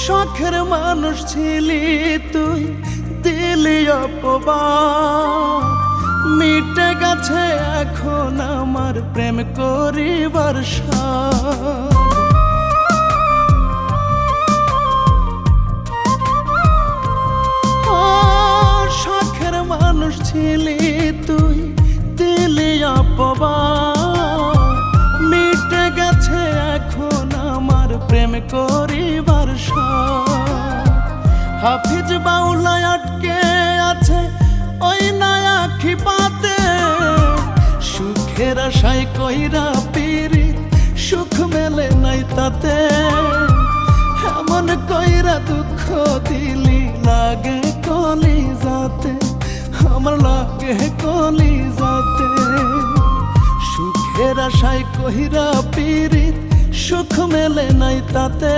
শখের মানুষ ছিলি তুই, দিলি অপবাদ। মিটে গেছে এখন আমার প্রেম করিবার শখের মানুষ ছিলি তুই প্রেম করিবার। হাফিজ বাউলায় আটকে আছে ওই নায়া খিপাতে। সুখের আশায় কইরা পিরি সুখ মেলে নাই তাতে। এমন কইরা দুঃখ দিলি লাগে কলি যাতে আমার লাগে কলি যাতে সুখের আশায় কহিরা পিরিত সুখ মেলে নাই তাতে।